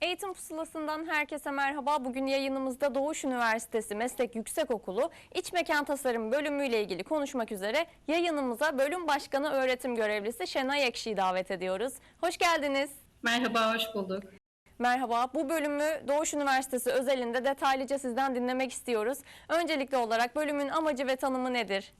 Pusulası'ndan herkese merhaba. Bugün yayınımızda Doğuş Üniversitesi Meslek Yüksekokulu İç Mekan Tasarım bölümüyle ilgili konuşmak üzere yayınımıza bölüm başkanı öğretim görevlisi Şenay Ekşi'yi davet ediyoruz. Hoş geldiniz. Merhaba, hoş bulduk. Merhaba. Bu bölümü Doğuş Üniversitesi özelinde detaylıca sizden dinlemek istiyoruz. Öncelikli olarak bölümün amacı ve tanımı nedir?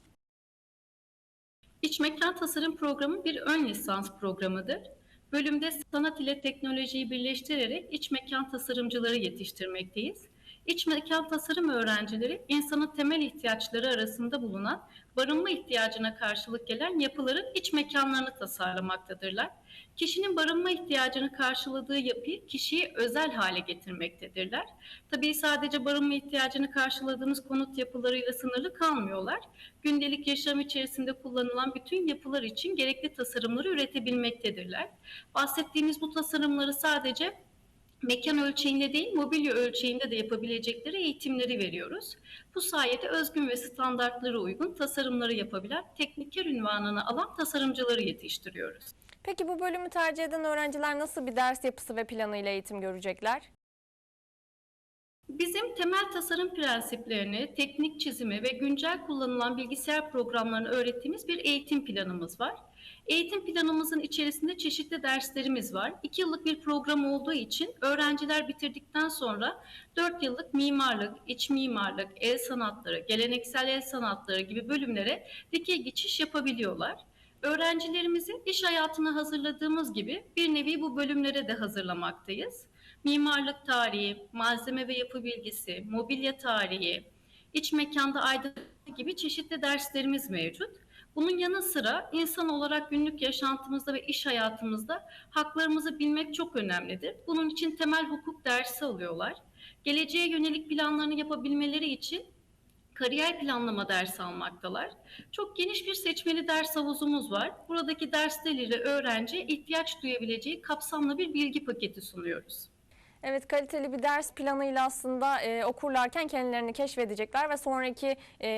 İç Mekan Tasarım Programı bir ön lisans programıdır. Bölümde sanat ile teknolojiyi birleştirerek iç mekan tasarımcıları yetiştirmekteyiz. İç mekan tasarım öğrencileri insanın temel ihtiyaçları arasında bulunan barınma ihtiyacına karşılık gelen yapıların iç mekanlarını tasarlamaktadırlar. Kişinin barınma ihtiyacını karşıladığı yapıyı kişiye özel hale getirmektedirler. Tabii sadece barınma ihtiyacını karşıladığımız konut yapılarıyla sınırlı kalmıyorlar. Gündelik yaşam içerisinde kullanılan bütün yapılar için gerekli tasarımları üretebilmektedirler. Bahsettiğimiz bu tasarımları sadece mekan ölçeğinde değil, mobilya ölçeğinde de yapabilecekleri eğitimleri veriyoruz. Bu sayede özgün ve standartlara uygun tasarımları yapabilen tekniker ünvanını alan tasarımcıları yetiştiriyoruz. Peki bu bölümü tercih eden öğrenciler nasıl bir ders yapısı ve planıyla eğitim görecekler? Bizim temel tasarım prensiplerini, teknik çizimi ve güncel kullanılan bilgisayar programlarını öğrettiğimiz bir eğitim planımız var. Eğitim planımızın içerisinde çeşitli derslerimiz var. 2 yıllık bir program olduğu için öğrenciler bitirdikten sonra 4 yıllık mimarlık, iç mimarlık, el sanatları, geleneksel el sanatları gibi bölümlere dikey geçiş yapabiliyorlar. Öğrencilerimizi iş hayatına hazırladığımız gibi bir nevi bu bölümlere de hazırlamaktayız. Mimarlık tarihi, malzeme ve yapı bilgisi, mobilya tarihi, iç mekanda aydınlatma gibi çeşitli derslerimiz mevcut. Bunun yanı sıra insan olarak günlük yaşantımızda ve iş hayatımızda haklarımızı bilmek çok önemlidir. Bunun için temel hukuk dersi alıyorlar. Geleceğe yönelik planlarını yapabilmeleri için kariyer planlama dersi almaktalar. Çok geniş bir seçmeli ders havuzumuz var. Buradaki dersleri öğrenciye ihtiyaç duyabileceği kapsamlı bir bilgi paketi sunuyoruz. Evet kaliteli bir ders planıyla aslında e, okurlarken kendilerini keşfedecekler ve sonraki e,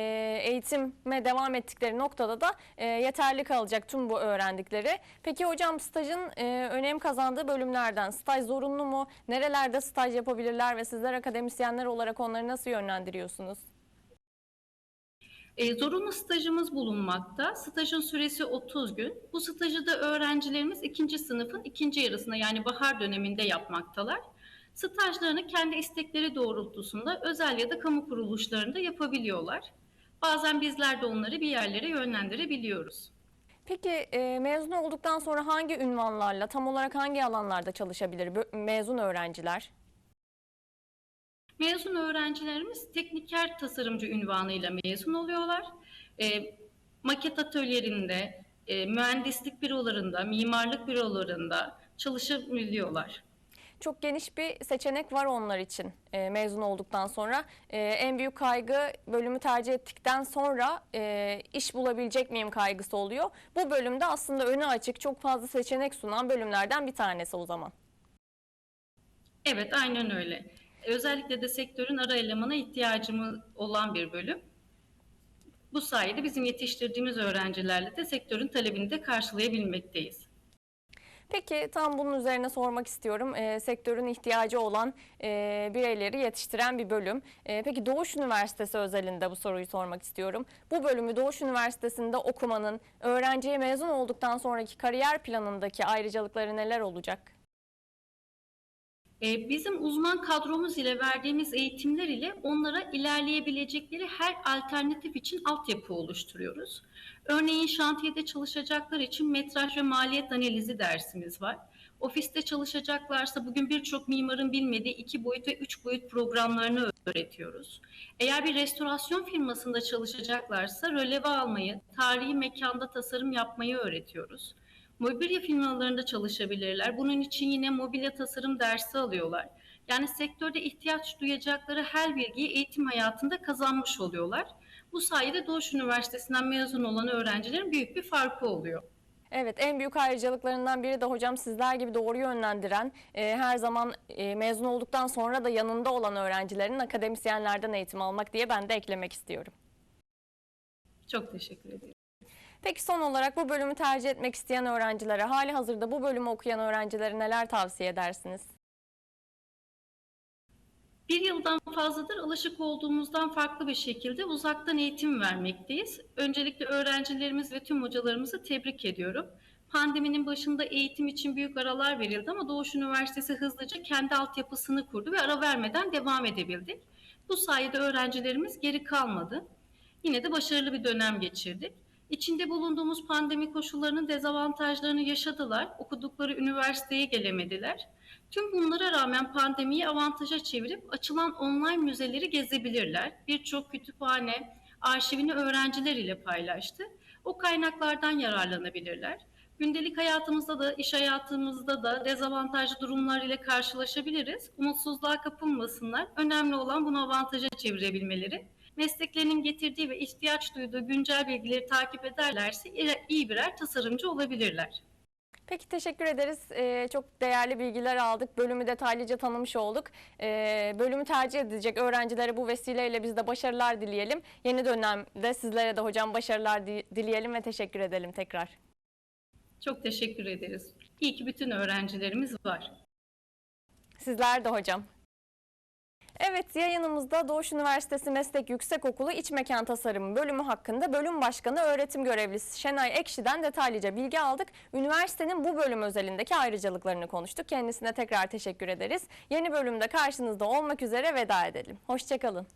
eğitime devam ettikleri noktada da e, yeterli kalacak tüm bu öğrendikleri. Peki hocam stajın e, önem kazandığı bölümlerden staj zorunlu mu? Nerelerde staj yapabilirler ve sizler akademisyenler olarak onları nasıl yönlendiriyorsunuz? E, zorunlu stajımız bulunmakta. Stajın süresi 30 gün. Bu stajı da öğrencilerimiz ikinci sınıfın ikinci yarısında yani bahar döneminde yapmaktalar. Stajlarını kendi istekleri doğrultusunda özel ya da kamu kuruluşlarında yapabiliyorlar. Bazen bizler de onları bir yerlere yönlendirebiliyoruz. Peki e, mezun olduktan sonra hangi ünvanlarla tam olarak hangi alanlarda çalışabilir mezun öğrenciler? Mezun öğrencilerimiz tekniker tasarımcı ünvanıyla mezun oluyorlar. E, maket atölyelerinde, e, mühendislik bürolarında, mimarlık bürolarında çalışabiliyorlar. Çok geniş bir seçenek var onlar için e, mezun olduktan sonra. E, en büyük kaygı bölümü tercih ettikten sonra e, iş bulabilecek miyim kaygısı oluyor. Bu bölümde aslında önü açık çok fazla seçenek sunan bölümlerden bir tanesi o zaman. Evet, aynen öyle. Özellikle de sektörün ara elemana ihtiyacımız olan bir bölüm. Bu sayede bizim yetiştirdiğimiz öğrencilerle de sektörün talebini de karşılayabilmekteyiz. Peki tam bunun üzerine sormak istiyorum. E, sektörün ihtiyacı olan e, bireyleri yetiştiren bir bölüm. E, peki Doğuş Üniversitesi özelinde bu soruyu sormak istiyorum. Bu bölümü Doğuş Üniversitesi'nde okumanın öğrenciye mezun olduktan sonraki kariyer planındaki ayrıcalıkları neler olacak? Ee, Bizim uzman kadromuz ile verdiğimiz eğitimler ile onlara ilerleyebilecekleri her alternatif için altyapı oluşturuyoruz. Örneğin şantiyede çalışacaklar için metraj ve maliyet analizi dersimiz var. Ofiste çalışacaklarsa bugün birçok mimarın bilmediği iki boyut ve üç boyut programlarını öğretiyoruz. Eğer bir restorasyon firmasında çalışacaklarsa röleve almayı, tarihi mekanda tasarım yapmayı öğretiyoruz. Mobilya firmalarında çalışabilirler. Bunun için yine mobilya tasarım dersi alıyorlar. Yani sektörde ihtiyaç duyacakları her bilgiyi eğitim hayatında kazanmış oluyorlar. Bu sayede Doğuş Üniversitesi'nden mezun olan öğrencilerin büyük bir farkı oluyor. Evet en büyük ayrıcalıklarından biri de hocam sizler gibi doğru yönlendiren e, her zaman e, mezun olduktan sonra da yanında olan öğrencilerin akademisyenlerden eğitim almak diye ben de eklemek istiyorum. Çok teşekkür ederim. Peki son olarak bu bölümü tercih etmek isteyen öğrencilere hali hazırda bu bölümü okuyan öğrencilere neler tavsiye edersiniz? Bir yıldan fazladır alışık olduğumuzdan farklı bir şekilde uzaktan eğitim vermekteyiz. Öncelikle öğrencilerimiz ve tüm hocalarımızı tebrik ediyorum. Pandeminin başında eğitim için büyük aralar verildi ama Doğuş Üniversitesi hızlıca kendi altyapısını kurdu ve ara vermeden devam edebildik. Bu sayede öğrencilerimiz geri kalmadı. Yine de başarılı bir dönem geçirdik. İçinde bulunduğumuz pandemi koşullarının dezavantajlarını yaşadılar. Okudukları üniversiteye gelemediler. Tüm bunlara rağmen pandemiyi avantaja çevirip açılan online müzeleri gezebilirler. Birçok kütüphane arşivini öğrenciler ile paylaştı. O kaynaklardan yararlanabilirler. Gündelik hayatımızda da, iş hayatımızda da dezavantajlı durumlar ile karşılaşabiliriz. Umutsuzluğa kapılmasınlar. Önemli olan bunu avantaja çevirebilmeleri. Mesleklerinin getirdiği ve ihtiyaç duyduğu güncel bilgileri takip ederlerse iyi birer tasarımcı olabilirler. Peki teşekkür ederiz. Ee, çok değerli bilgiler aldık. Bölümü detaylıca tanımış olduk. Ee, bölümü tercih edecek öğrencilere bu vesileyle biz de başarılar dileyelim. Yeni dönemde sizlere de hocam başarılar di- dileyelim ve teşekkür edelim tekrar. Çok teşekkür ederiz. İyi ki bütün öğrencilerimiz var. Sizler de hocam. Evet yayınımızda Doğuş Üniversitesi Meslek Yüksekokulu İç Mekan Tasarımı bölümü hakkında bölüm başkanı öğretim görevlisi Şenay Ekşi'den detaylıca bilgi aldık. Üniversitenin bu bölüm özelindeki ayrıcalıklarını konuştuk. Kendisine tekrar teşekkür ederiz. Yeni bölümde karşınızda olmak üzere veda edelim. Hoşçakalın.